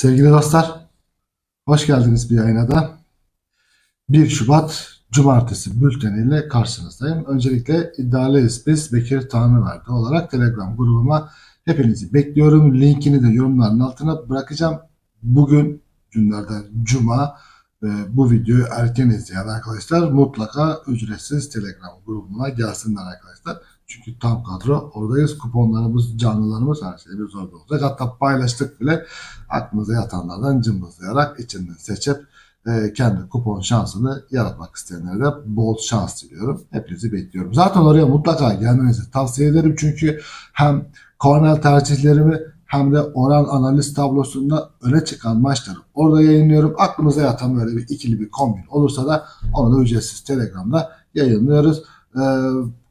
Sevgili dostlar, hoş geldiniz bir yayına da. 1 Şubat Cumartesi bülteniyle karşınızdayım. Öncelikle iddialıyız biz Bekir Tanrıverdi olarak Telegram grubuma hepinizi bekliyorum. Linkini de yorumların altına bırakacağım. Bugün günlerden Cuma bu videoyu erken izleyen arkadaşlar mutlaka ücretsiz Telegram grubuna gelsinler arkadaşlar. Çünkü tam kadro oradayız. Kuponlarımız, canlılarımız her şeyimiz orada olacak. Hatta paylaştık bile aklınıza yatanlardan cımbızlayarak içinden seçip e, kendi kupon şansını yaratmak isteyenlere de bol şans diliyorum. Hepinizi bekliyorum. Zaten oraya mutlaka gelmenizi tavsiye ederim. Çünkü hem kornel tercihlerimi hem de oran analiz tablosunda öne çıkan maçları orada yayınlıyorum. Aklınıza yatan böyle bir ikili bir kombin olursa da onu da ücretsiz Telegram'da yayınlıyoruz. Ee,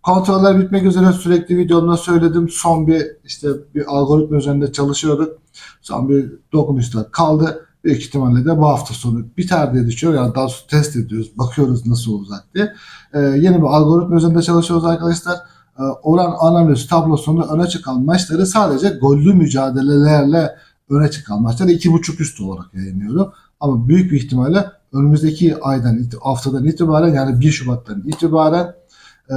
kontroller bitmek üzere sürekli videomda söyledim. Son bir işte bir algoritma üzerinde çalışıyorduk. Son bir dokunuşlar kaldı. Büyük ihtimalle de bu hafta sonu biter diye düşünüyorum. Yani daha sonra test ediyoruz. Bakıyoruz nasıl olacak diye. Ee, yeni bir algoritma üzerinde çalışıyoruz arkadaşlar. Ee, oran analiz tablosunda öne çıkan maçları sadece gollü mücadelelerle öne çıkan maçları 2.5 üst olarak yayınlıyorum. Ama büyük bir ihtimalle önümüzdeki aydan haftadan itibaren yani 1 Şubat'tan itibaren e,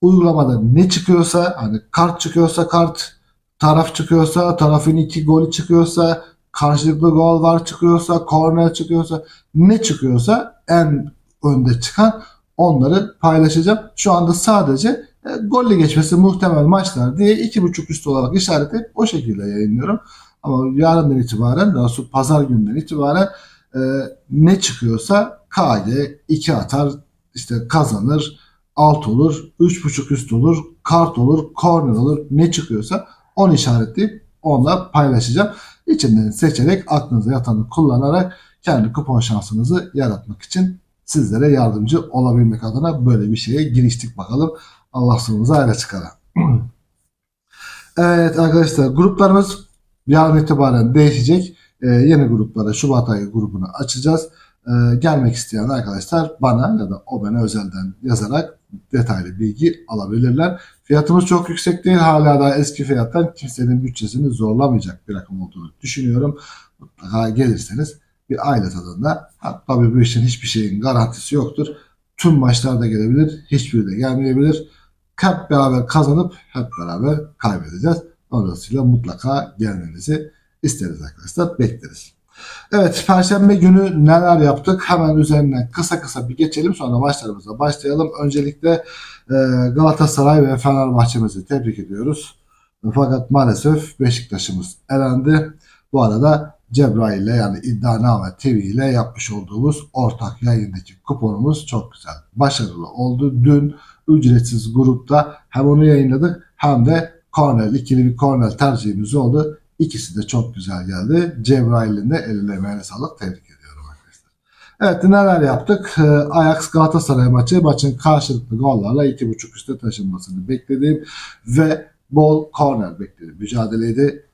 uygulamada ne çıkıyorsa hani kart çıkıyorsa kart taraf çıkıyorsa tarafın iki golü çıkıyorsa karşılıklı gol var çıkıyorsa korner çıkıyorsa ne çıkıyorsa en önde çıkan onları paylaşacağım. Şu anda sadece e, golle geçmesi muhtemel maçlar diye iki buçuk üstü olarak işaretleyip o şekilde yayınlıyorum. Ama yarından itibaren daha sonra pazar günden itibaren e, ne çıkıyorsa KG 2 atar işte kazanır alt olur, üç buçuk üst olur, kart olur, corner olur ne çıkıyorsa onu işaretleyip onunla paylaşacağım. İçinden seçerek aklınıza yatanı kullanarak kendi kupon şansınızı yaratmak için sizlere yardımcı olabilmek adına böyle bir şeye giriştik bakalım. Allah sonumuzu hayra çıkara. evet arkadaşlar gruplarımız yarın itibaren değişecek. Ee, yeni gruplara Şubat ayı grubunu açacağız. Ee, gelmek isteyen arkadaşlar bana ya da o bana özelden yazarak detaylı bilgi alabilirler. Fiyatımız çok yüksek değil. Hala daha eski fiyattan kimsenin bütçesini zorlamayacak bir rakam olduğunu düşünüyorum. Mutlaka gelirseniz bir aile tadında. Ha, tabii bu işin hiçbir şeyin garantisi yoktur. Tüm maçlarda gelebilir. Hiçbiri de gelmeyebilir. Hep beraber kazanıp hep beraber kaybedeceğiz. Dolayısıyla mutlaka gelmenizi isteriz arkadaşlar. Bekleriz. Evet, Perşembe günü neler yaptık? Hemen üzerinden kısa kısa bir geçelim. Sonra maçlarımıza başlayalım. Öncelikle e, Galatasaray ve Fenerbahçe'mizi tebrik ediyoruz. Fakat maalesef Beşiktaş'ımız elendi. Bu arada Cebrail ile yani İddianame TV ile yapmış olduğumuz ortak yayındaki kuponumuz çok güzel. Başarılı oldu. Dün ücretsiz grupta hem onu yayınladık hem de kornel, ikili bir kornel tercihimiz oldu. İkisi de çok güzel geldi. Cebrail'in de eline emeğine sağlık. Tebrik ediyorum arkadaşlar. Evet neler yaptık? Ee, Ajax Galatasaray maçı maçın karşılıklı gollarla 2.5 üstte taşınmasını beklediğim ve bol corner beklediğim mücadeleydi.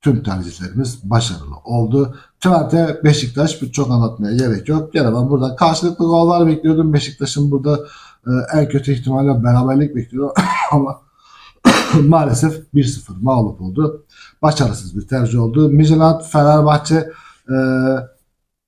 Tüm tercihlerimiz başarılı oldu. Twente Beşiktaş çok anlatmaya gerek yok. Gene ben burada karşılıklı gollar bekliyordum. Beşiktaş'ın burada e, en kötü ihtimalle beraberlik bekliyordum ama maalesef 1-0 mağlup oldu. Başarısız bir tercih oldu. Midtjylland Fenerbahçe e,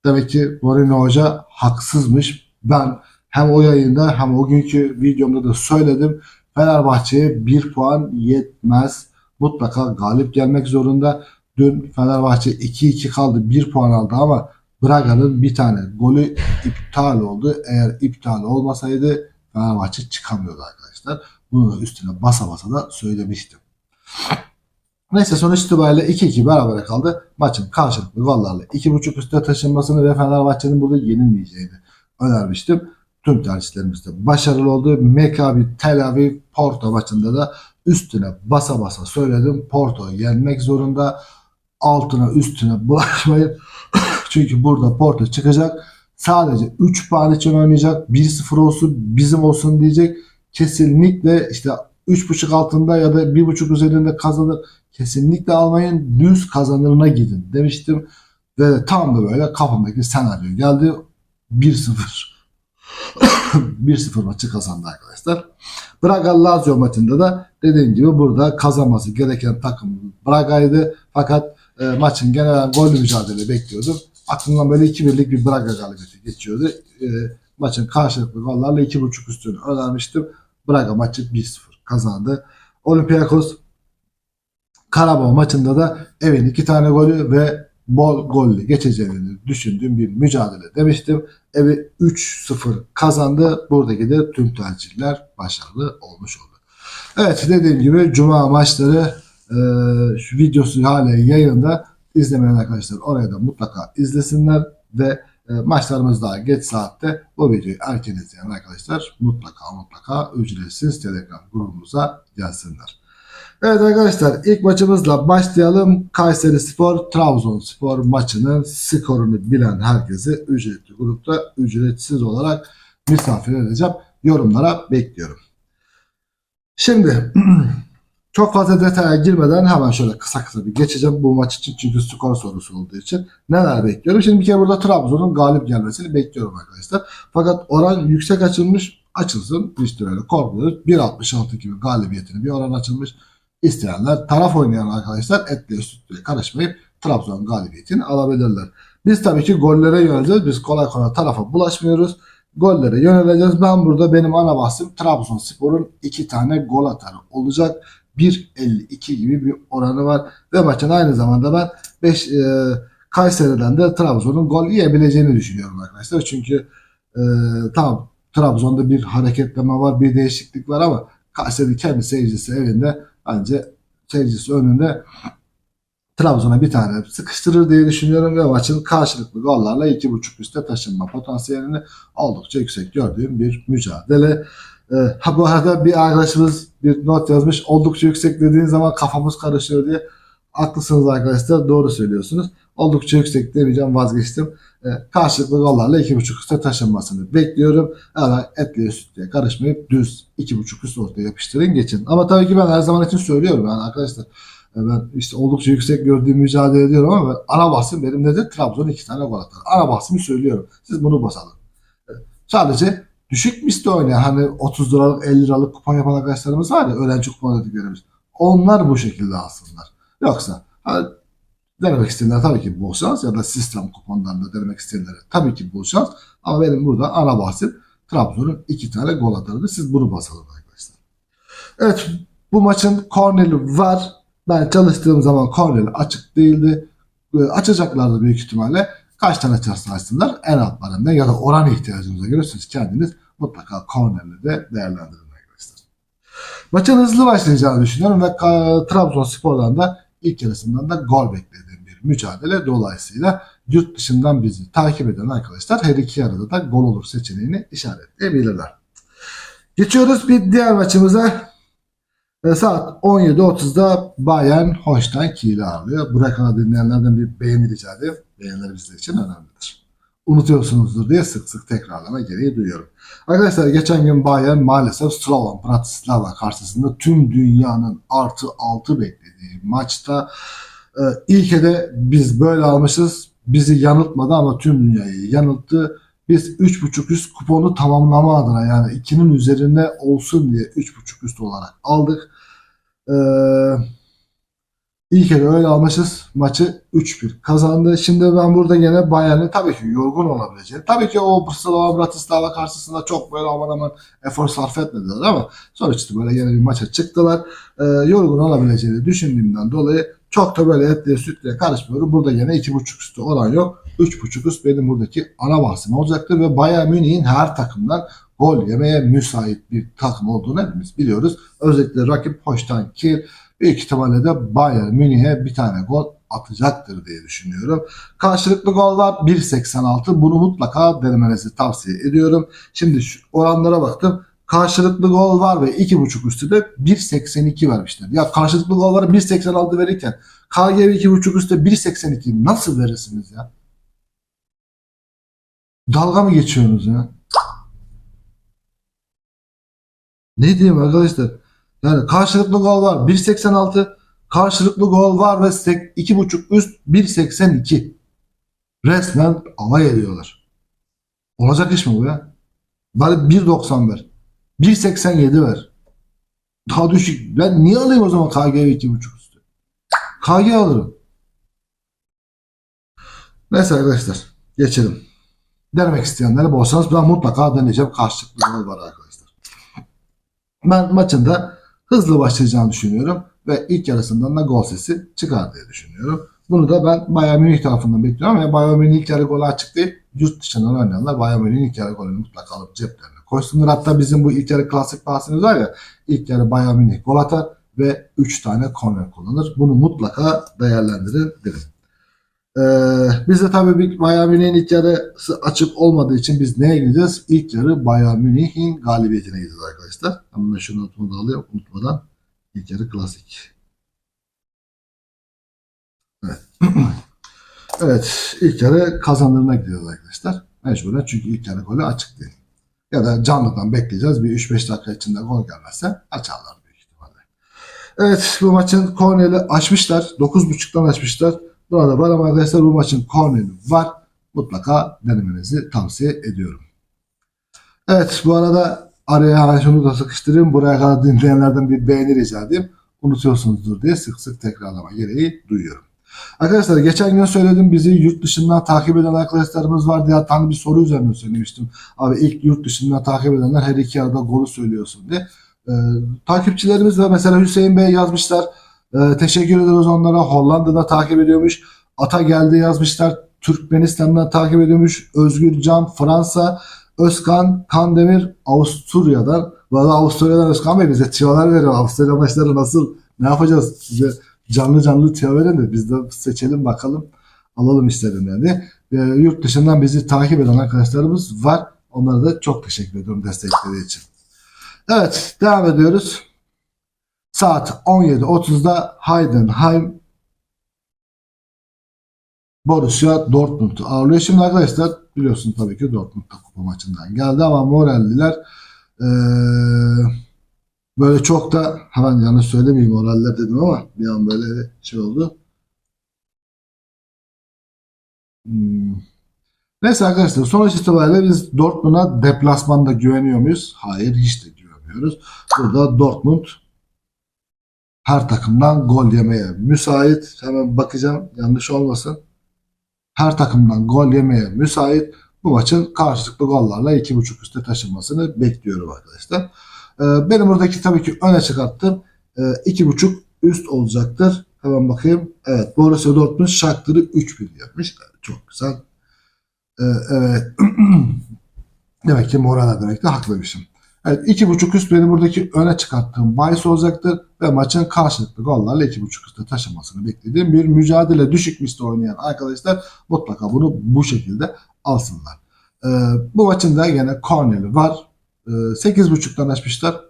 demek ki Mourinho Hoca haksızmış. Ben hem o yayında hem o günkü videomda da söyledim. Fenerbahçe'ye bir puan yetmez. Mutlaka galip gelmek zorunda. Dün Fenerbahçe 2-2 kaldı. Bir puan aldı ama Braga'nın bir tane golü iptal oldu. Eğer iptal olmasaydı Fenerbahçe çıkamıyordu arkadaşlar. Bunu da üstüne basa basa da söylemiştim. Neyse sonuç itibariyle 2-2 beraber kaldı. Maçın karşılıklı gollarla 2.5 üstte taşınmasını ve Fenerbahçe'nin burada yenilmeyeceğini önermiştim. Tüm tercihlerimiz de başarılı oldu. Maccabi Tel Aviv Porto maçında da üstüne basa basa söyledim. Porto yenmek zorunda. Altına üstüne bulaşmayın. Çünkü burada Porto çıkacak. Sadece 3 puan için oynayacak. 1-0 olsun bizim olsun diyecek. Kesinlikle işte 3.5 altında ya da 1.5 üzerinde kazanır. Kesinlikle almayın. Düz kazanırına gidin demiştim. Ve tam da böyle kafamdaki senaryo geldi. 1-0. 1-0 maçı kazandı arkadaşlar. Braga Lazio maçında da dediğim gibi burada kazanması gereken takım Braga'ydı. Fakat e, maçın genel gollü mücadele bekliyordum. Aklımdan böyle 2-1'lik bir Braga galibiyeti geçiyordu. E, maçın karşılıklı gollarla 2.5 üstünü önermiştim. Braga maçı 1-0 kazandı. Olympiakos Karabağ maçında da evin iki tane golü ve bol golle geçeceğini düşündüğüm bir mücadele demiştim. Evi 3-0 kazandı. Buradaki de tüm tercihler başarılı olmuş oldu. Evet dediğim gibi Cuma maçları e, videosu hala yayında. İzlemeyen arkadaşlar oraya da mutlaka izlesinler ve maçlarımız daha geç saatte bu videoyu erken izleyen arkadaşlar mutlaka mutlaka ücretsiz Telegram grubumuza gelsinler. Evet arkadaşlar ilk maçımızla başlayalım. Kayseri Spor Trabzonspor maçının skorunu bilen herkesi ücretli grupta ücretsiz olarak misafir edeceğim. Yorumlara bekliyorum. Şimdi çok fazla detaya girmeden hemen şöyle kısa kısa bir geçeceğim bu maç için çünkü skor sorusu olduğu için. Neler bekliyorum? Şimdi bir kere burada Trabzon'un galip gelmesini bekliyorum arkadaşlar. Fakat oran yüksek açılmış. Açılsın. İşte öyle korkmuyoruz. 1.66 gibi galibiyetini bir oran açılmış. İsteyenler taraf oynayan arkadaşlar etle sütle karışmayıp Trabzon galibiyetini alabilirler. Biz tabii ki gollere yöneleceğiz. Biz kolay kolay tarafa bulaşmıyoruz. Gollere yöneleceğiz. Ben burada benim ana bahsim Trabzonspor'un iki tane gol atarı olacak. 1.52 gibi bir oranı var. Ve maçın aynı zamanda ben 5 e, Kayseri'den de Trabzon'un gol yiyebileceğini düşünüyorum arkadaşlar. Çünkü e, tamam Trabzon'da bir hareketleme var, bir değişiklik var ama Kayseri kendi seyircisi evinde bence seyircisi önünde Trabzon'a bir tane sıkıştırır diye düşünüyorum ve maçın karşılıklı gollarla 2.5 üste taşınma potansiyelini oldukça yüksek gördüğüm bir mücadele. Ee, ha bu arada bir arkadaşımız bir not yazmış. Oldukça yüksek dediğin zaman kafamız karışıyor diye. Haklısınız arkadaşlar. Doğru söylüyorsunuz. Oldukça yüksek demeyeceğim vazgeçtim. Ee, karşılıklı gollarla 2.5 üste taşınmasını bekliyorum. Yani etliye sütlüye karışmayıp düz 2.5 üst ortaya yapıştırın geçin. Ama tabii ki ben her zaman için söylüyorum yani arkadaşlar. e, Ben işte oldukça yüksek gördüğüm mücadele ediyorum ama ana bahsim benim nedir? Trabzon iki tane gol atar. Ana bahsimi söylüyorum. Siz bunu basalım. E, Sadece düşük misli oynayan hani 30 liralık 50 liralık kupon yapan arkadaşlarımız var ya öğrenci kupon dediklerimiz. Onlar bu şekilde alsınlar. Yoksa hani denemek isteyenler tabii ki bol şans ya da sistem kuponlarında denemek isteyenlere tabii ki bol şans. Ama benim burada ana bahsim Trabzon'un iki tane gol atarını siz bunu basalım arkadaşlar. Evet bu maçın korneri var. Ben çalıştığım zaman korneri açık değildi. E, Açacaklardı büyük ihtimalle. Kaç tane açarsa açsınlar en altlarından ya da oran ihtiyacınıza göre siz kendiniz mutlaka kornerle de değerlendirin arkadaşlar. Maçın hızlı başlayacağını düşünüyorum ve Trabzonspor'dan da ilk yarısından da gol beklediğim bir mücadele. Dolayısıyla yurt dışından bizi takip eden arkadaşlar her iki yarıda da gol olur seçeneğini işaretleyebilirler. Geçiyoruz bir diğer maçımıza. Ve saat 17.30'da Bayern Holstein Kiel'i ağırlıyor. Burak dinleyenlerden bir beğeni rica edeyim. Beğeniler bizler için önemlidir. Unutuyorsunuzdur diye sık sık tekrarlama gereği duyuyorum. Arkadaşlar geçen gün Bayern maalesef Slovan Bratislava karşısında tüm dünyanın artı 6 beklediği maçta e, ilk de biz böyle almışız. Bizi yanıltmadı ama tüm dünyayı yanılttı. Biz 3.5 üst kuponu tamamlama adına yani 2'nin üzerinde olsun diye 3.5 üst olarak aldık. Ee, İlk kere öyle almışız. Maçı 3-1 kazandı. Şimdi ben burada gene Bayern'in tabii ki yorgun olabileceğini. Tabii ki o Slovan Bratislava karşısında çok böyle aman aman efor sarf etmediler ama sonuçta böyle yine bir maça çıktılar. Ee, yorgun olabileceğini düşündüğümden dolayı çok da böyle etliye sütlüye karışmıyorum. Burada yine 2.5 üstü oran yok. 3.5 üst benim buradaki ana bahsim olacaktır ve Bayern Münih'in her takımdan gol yemeye müsait bir takım olduğunu hepimiz biliyoruz. Özellikle rakip Holstein Kiel büyük ihtimalle de Bayern Münih'e bir tane gol atacaktır diye düşünüyorum. Karşılıklı gol var 1.86. Bunu mutlaka denemenizi tavsiye ediyorum. Şimdi şu oranlara baktım. Karşılıklı gol var ve 2.5 üstü de 1.82 vermişler. Ya karşılıklı gol var 1.86 verirken KGV 2.5 üstte 1.82 nasıl verirsiniz ya? Dalga mı geçiyorsunuz ya? Ne diyeyim arkadaşlar? Yani karşılıklı gol var 1.86 karşılıklı gol var ve 2.5 üst 1.82 resmen alay ediyorlar. Olacak iş mi bu ya? Bari 1.90 ver. 1.87 ver. Daha düşük. Ben niye alayım o zaman KG 2.5 üstü? KG alırım. Neyse arkadaşlar geçelim. Denemek isteyenleri bolsanız ben mutlaka deneyeceğim. Karşılıklı var arkadaşlar. Ben maçın da hızlı başlayacağını düşünüyorum. Ve ilk yarısından da gol sesi çıkar diye düşünüyorum. Bunu da ben Bayern Münih tarafından bekliyorum. Ama Bayern Münih'in ilk yarı golü açık değil. Yurt dışından oynayanlar Bayern Münih'in ilk yarı golünü mutlaka alıp ceplerine koysunlar. Hatta bizim bu ilk yarı klasik bahsimiz var ya. ilk yarı Bayern Münih gol atar ve 3 tane korner kullanır. Bunu mutlaka değerlendirin derim. Ee, biz de tabii bir Bayern Münih'in ilk yarısı açık olmadığı için biz neye gideceğiz? İlk yarı Bayern Münih'in galibiyetine gideceğiz arkadaşlar. Ama ben şu notumu da alayım unutmadan. İlk yarı klasik. Evet. evet ilk yarı kazanırına gidiyoruz arkadaşlar. Mecburen çünkü ilk yarı golü açık değil. Ya da canlıdan bekleyeceğiz. Bir 3-5 dakika içinde gol gelmezse açarlar büyük ihtimalle. Evet bu maçın korneri açmışlar. 9.5'tan açmışlar. Burada ama arkadaşlar bu maçın korneri var. Mutlaka denemenizi tavsiye ediyorum. Evet bu arada araya hemen şunu da sıkıştırayım. Buraya kadar dinleyenlerden bir beğeni rica edeyim. Unutuyorsunuzdur diye sık sık tekrarlama gereği duyuyorum. Arkadaşlar geçen gün söyledim bizi yurt dışından takip eden arkadaşlarımız var diye hatta bir soru üzerine söylemiştim. Abi ilk yurt dışından takip edenler her iki arada golü söylüyorsun diye. Ee, takipçilerimiz var mesela Hüseyin Bey yazmışlar. Ee, teşekkür ederiz onlara. Hollanda'da takip ediyormuş. Ata geldi yazmışlar. Türkmenistan'dan takip ediyormuş. Özgür Can Fransa. Özkan Kandemir Avusturya'dan. Valla Avusturya'dan Özkan Bey bize tiyolar veriyor. Avusturya maçları nasıl? Ne yapacağız? Size canlı canlı tiyo verin de biz de seçelim bakalım. Alalım istedim yani. Ee, yurt dışından bizi takip eden arkadaşlarımız var. Onlara da çok teşekkür ediyorum destekleri için. Evet devam ediyoruz. Saat 17.30'da Heidenheim Borussia Dortmund'u ağırlıyor. Şimdi arkadaşlar biliyorsun tabii ki Dortmund da kupa maçından geldi ama moralliler ee, böyle çok da hemen yanlış söylemeyeyim moraller dedim ama bir an böyle şey oldu. Hmm. Neyse arkadaşlar sonuç itibariyle biz Dortmund'a deplasmanda güveniyor muyuz? Hayır hiç de güvenmiyoruz. Burada Dortmund her takımdan gol yemeye müsait. Hemen bakacağım yanlış olmasın. Her takımdan gol yemeye müsait. Bu maçın karşılıklı gollarla 2.5 üste taşınmasını bekliyorum arkadaşlar. Ee, benim buradaki tabii ki öne çıkarttım. Ee, 2.5 üst olacaktır. Hemen bakayım. Evet Borussia Dortmund Shakhtar'ı 3-1 yapmış. Çok güzel. Ee, evet. demek ki moral demek de haklıymışım. Evet 2.5 üst benim buradaki öne çıkarttığım bahis olacaktır ve maçın karşılıklı gollarla 2.5 üstte taşımasını beklediğim bir mücadele düşük misli oynayan arkadaşlar mutlaka bunu bu şekilde alsınlar. Ee, bu maçın da yine korneri var. Ee, 8.5'tan açmışlar.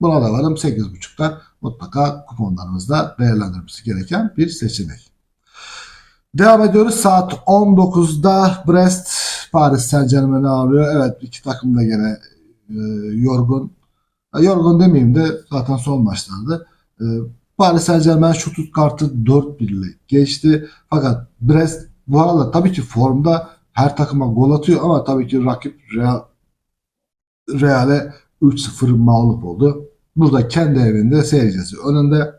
Buna da varım 8.5'tan mutlaka kuponlarımızda değerlendirmesi gereken bir seçenek. Devam ediyoruz. Saat 19'da Brest Paris Saint Germain'i ağırlıyor. Evet iki takım da gene e, yorgun. E, yorgun demeyeyim de zaten son maçlardı. E, Paris Saint Germain şut kartı 4-1 ile geçti. Fakat Brest bu arada tabii ki formda her takıma gol atıyor ama tabii ki rakip Real, Real'e 3-0 mağlup oldu. Burada kendi evinde seyircisi önünde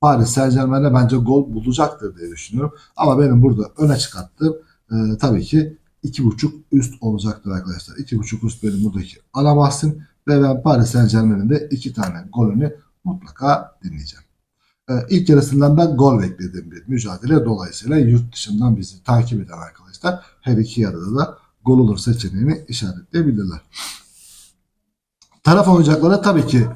Paris Saint Germain'e bence gol bulacaktır diye düşünüyorum. Ama benim burada öne çıkarttığım e, tabii ki 2.5 üst olacaktır arkadaşlar. 2.5 üst benim buradaki ana bahsim ve ben Paris Saint Germain'in de 2 tane golünü mutlaka dinleyeceğim. Ee, ilk yarısından da gol beklediğim bir mücadele. Dolayısıyla yurt dışından bizi takip eden arkadaşlar her iki yarıda da gol olur seçeneğini işaretleyebilirler. Taraf oyuncakları tabii ki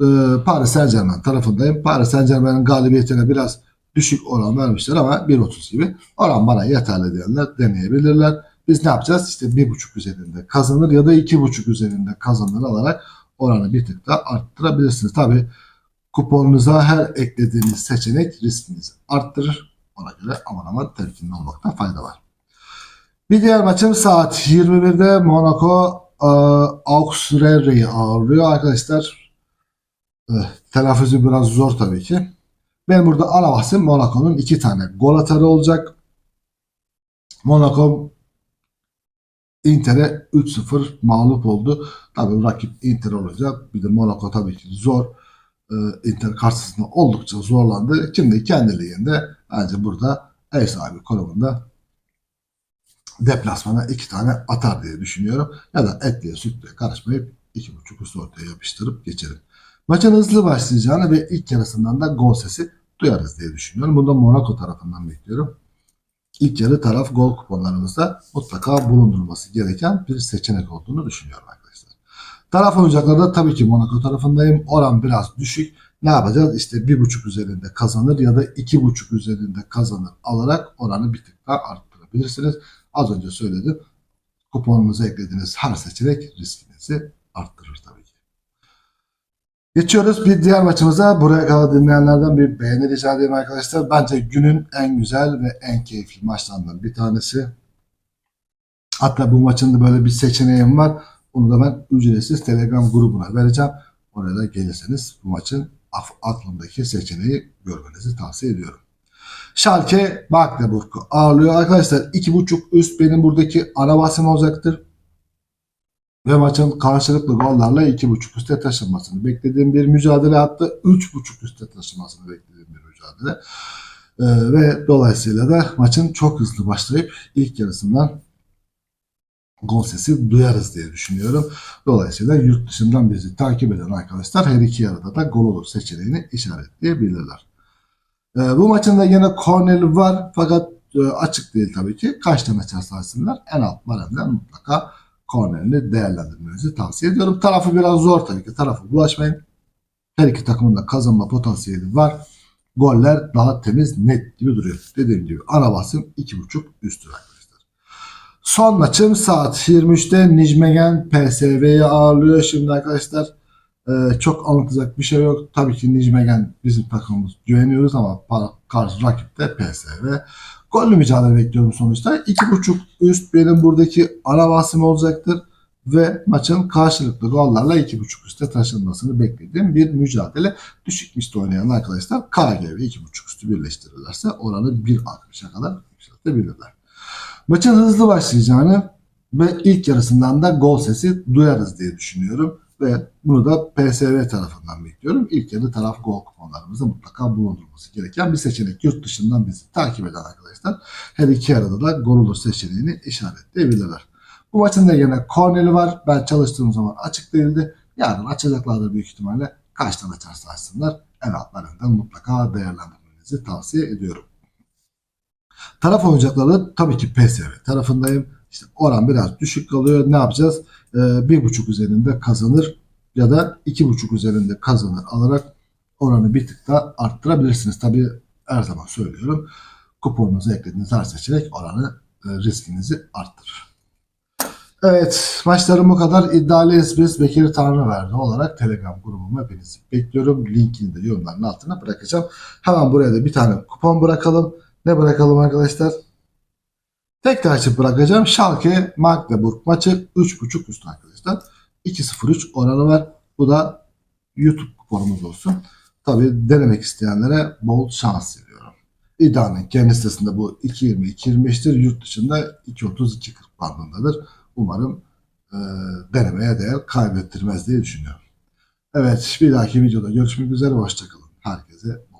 e, Paris Saint Germain tarafındayım. Paris Saint Germain'in galibiyetine biraz düşük oran vermişler ama 1.30 gibi oran bana yeterli diyenler deneyebilirler. Biz ne yapacağız? İşte 1.5 üzerinde kazanır ya da 2.5 üzerinde kazanır alarak oranı bir tık daha arttırabilirsiniz. Tabi kuponunuza her eklediğiniz seçenek riskinizi arttırır. Ona göre aman aman temkinli olmakta fayda var. Bir diğer maçım saat 21'de Monaco Auxerre'yi ağırlıyor arkadaşlar. E, telaffuzu biraz zor tabii ki. Ben burada ana bahsim Monaco'nun iki tane gol atarı olacak. Monaco Inter'e 3-0 mağlup oldu. Tabii rakip Inter olacak. Bir de Monaco tabii ki zor. Ee, Inter karşısında oldukça zorlandı. Şimdi kendi liginde bence burada ev sahibi konumunda deplasmana iki tane atar diye düşünüyorum. Ya da etliye sütlüye karışmayıp iki buçuk üstü ortaya yapıştırıp geçelim. Maçın hızlı başlayacağını ve ilk yarısından da gol sesi duyarız diye düşünüyorum. Bunu da Monaco tarafından bekliyorum. İlk yarı taraf gol kuponlarımızda mutlaka bulundurulması gereken bir seçenek olduğunu düşünüyorum arkadaşlar. Taraf oyuncaklarda tabii ki Monaco tarafındayım. Oran biraz düşük. Ne yapacağız? İşte bir buçuk üzerinde kazanır ya da iki buçuk üzerinde kazanır alarak oranı bir tık daha arttırabilirsiniz. Az önce söyledim. Kuponunuza eklediğiniz her seçenek riskinizi arttırır tabii ki. Geçiyoruz bir diğer maçımıza. Buraya kadar dinleyenlerden bir beğeni rica edeyim arkadaşlar. Bence günün en güzel ve en keyifli maçlarından bir tanesi. Hatta bu maçın da böyle bir seçeneğim var. Onu da ben ücretsiz Telegram grubuna vereceğim. Oraya da gelirseniz bu maçın aklımdaki seçeneği görmenizi tavsiye ediyorum. Schalke Magdeburg'u ağırlıyor. Arkadaşlar 2.5 üst benim buradaki ana basım olacaktır. Ve maçın karşılıklı gollarla 2.5 üste taşınmasını beklediğim bir mücadele hatta 3.5 üste taşınmasını beklediğim bir mücadele. Ee, ve dolayısıyla da maçın çok hızlı başlayıp ilk yarısından gol sesi duyarız diye düşünüyorum. Dolayısıyla yurt dışından bizi takip eden arkadaşlar her iki yarıda da gol olur seçeneğini işaretleyebilirler. Ee, bu maçın da yine korneri var fakat e, açık değil tabii ki. Kaç tane çalışsınlar en alt baremden mutlaka kornerini değerlendirmenizi tavsiye ediyorum. Tarafı biraz zor tabii ki. Tarafı bulaşmayın. Her iki takımın da kazanma potansiyeli var. Goller daha temiz, net gibi duruyor. Dediğim gibi ana basım 2.5 üstü arkadaşlar. Son maçım saat 23'te Nijmegen PSV'yi ağırlıyor. Şimdi arkadaşlar e, çok anlatacak bir şey yok. Tabii ki Nijmegen bizim takımımız güveniyoruz ama karşı rakip de PSV. Gollü mücadele bekliyorum sonuçta. 2.5 üst benim buradaki ana basım olacaktır. Ve maçın karşılıklı gollarla 2.5 üste taşınmasını beklediğim bir mücadele. Düşük misli oynayan arkadaşlar KG ve 2.5 üstü birleştirirlerse oranı 1.60'a kadar yükseltebilirler. Maçın hızlı başlayacağını ve ilk yarısından da gol sesi duyarız diye düşünüyorum. Ve bunu da PSV tarafından bekliyorum. İlk yarı taraf gol kuponlarımızda mutlaka bulundurulması gereken bir seçenek. Yurt dışından bizi takip eden arkadaşlar her iki yarıda da gol olur seçeneğini işaretleyebilirler. Bu maçın da yine korneli var. Ben çalıştığım zaman açık değildi. Yarın açacaklardır büyük ihtimalle. Kaç tane açarsa açsınlar. En altlarından mutlaka değerlendirmenizi tavsiye ediyorum. Taraf oyuncakları tabii ki PSV tarafındayım. İşte oran biraz düşük kalıyor. Ne yapacağız? Ee, bir buçuk üzerinde kazanır ya da iki buçuk üzerinde kazanır alarak oranı bir tık daha arttırabilirsiniz. Tabii her zaman söylüyorum. Kuponunuza eklediğiniz her seçenek oranı e, riskinizi arttırır. Evet maçlarım bu kadar. İddialıyız biz. Bekir Tanrıverdi olarak Telegram grubuma hepinizi bekliyorum. Linkini de yorumların altına bırakacağım. Hemen buraya da bir tane kupon bırakalım. Ne bırakalım arkadaşlar? Tek açıp bırakacağım. Schalke Magdeburg maçı 3.5 üstü arkadaşlar. 2.03 oranı var. Bu da YouTube kuponumuz olsun. Tabii denemek isteyenlere bol şans diliyorum. İddianın kendi sitesinde bu 2.20-2.25'tir. Yurt dışında 2.30-2.40 bandındadır. Umarım e, denemeye değer kaybettirmez diye düşünüyorum. Evet bir dahaki videoda görüşmek üzere. Hoşçakalın. Herkese